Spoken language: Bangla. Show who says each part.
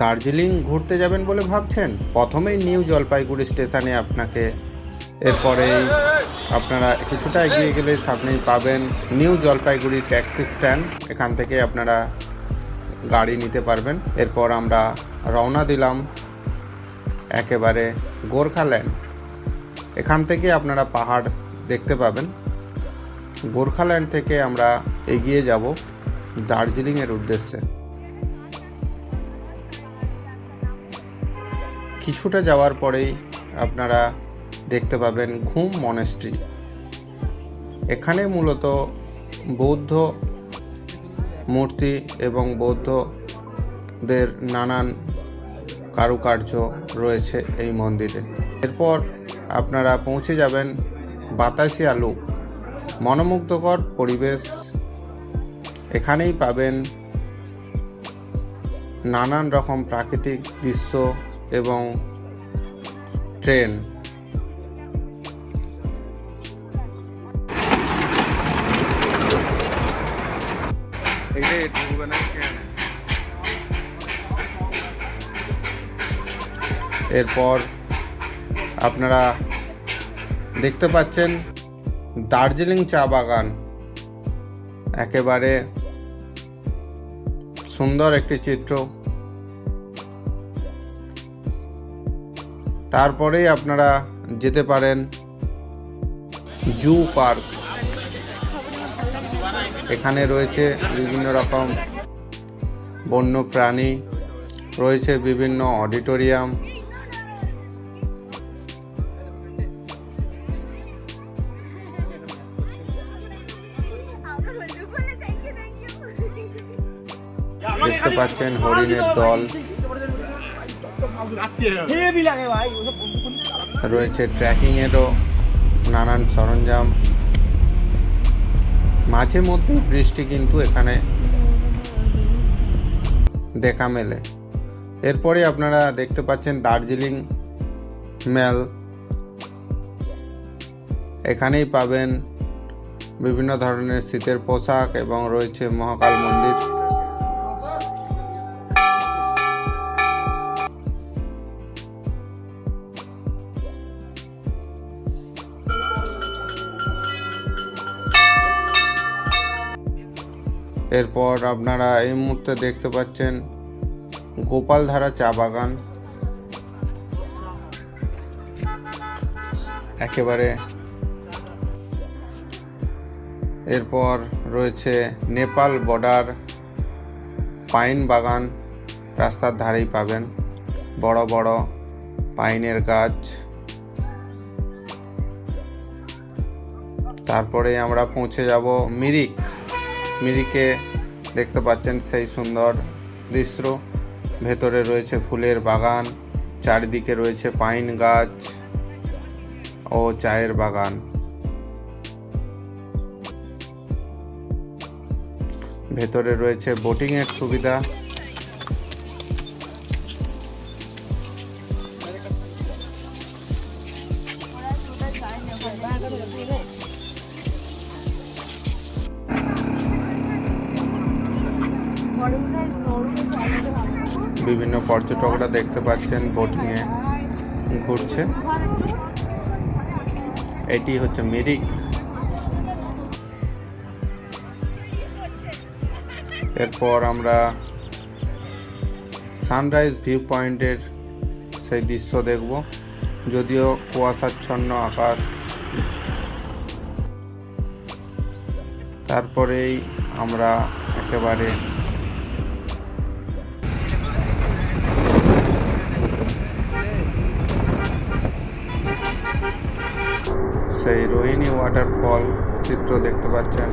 Speaker 1: দার্জিলিং ঘুরতে যাবেন বলে ভাবছেন? প্রথমেই নিউ জলপাইগুড়ি স্টেশনে আপনাকে এরপরেই আপনারা কিছুটা এগিয়ে গেলে সামনেই পাবেন নিউ জলপাইগুড়ি ট্যাক্সি স্ট্যান্ড। এখান থেকে আপনারা গাড়ি নিতে পারবেন। এরপর আমরা রওনা দিলাম একেবারে গোর্খাল্যান্ড এখান থেকে আপনারা পাহাড় দেখতে পাবেন। গোর্খাল্যান্ড থেকে আমরা এগিয়ে যাব দার্জিলিংয়ের উদ্দেশ্যে। কিছুটা যাওয়ার পরেই আপনারা দেখতে পাবেন ঘুম মনেস্ট্রি। এখানে মূলত বৌদ্ধ মূর্তি এবং বৌদ্ধদের নানান কারুকার্য রয়েছে এই মন্দিরে। এরপর আপনারা পৌঁছে যাবেন বাতাসি আলু মনোমুগ্ধকর পরিবেশ। এখানেই পাবেন নানান রকম প্রাকৃতিক দৃশ্য এবং ট্রেন। এরপর আপনারা দেখতে পাচ্ছেন দার্জিলিং চা বাগান। একেবারে সুন্দর একটি চিত্র। তারপরেই আপনারা যেতে পারেন জু পার্ক। এখানে রয়েছে বিভিন্ন রকম বন্য প্রাণী, রয়েছে বিভিন্ন অডিটোরিয়াম। দেখতে পাচ্ছেন হরিণের দল। রয়েছে ট্রেকিংয়েরও নানান সরঞ্জাম। মাঝে মধ্যে বৃষ্টি কিন্তু এখানে দেখা মেলে। এরপরে আপনারা দেখতে পাচ্ছেন দার্জিলিং মেল। এখানেই পাবেন বিভিন্ন ধরনের শীতের পোশাক এবং রয়েছে মহাকাল মন্দির। এরপর আপনারা এই মুহূর্তে দেখতে পাচ্ছেন গোপালধারা চা বাগান। একেবারে এরপর রয়েছে নেপাল বর্ডার পাইন বাগান, রাস্তার ধারেই পাবেন। বড় বড় পাইনের গাছ। তারপরে আমরা পৌঁছে যাব মিরিক। মিরিকে দেখতে পাচ্ছেন সেই সুন্দর দৃশ্য। ভেতরে রয়েছে ফুলের বাগান, চারিদিকে রয়েছে পাইন গাছ ও চায়ের বাগান। ভেতরে রয়েছে বোটিংয়ের সুবিধা। বিভিন্ন পর্যটকরা দেখতে পাচ্ছেন বোটিংয়ে ঘুরছে। এটি হচ্ছে মিরিক। এরপর আমরা সানরাইজ ভিউ পয়েন্টের সেই দৃশ্য দেখব, যদিও কুয়াশাচ্ছন্ন আকাশ। তারপরেই আমরা একেবারে সেই রোহিণী ওয়াটারফল চিত্র দেখতে পাচ্ছেন।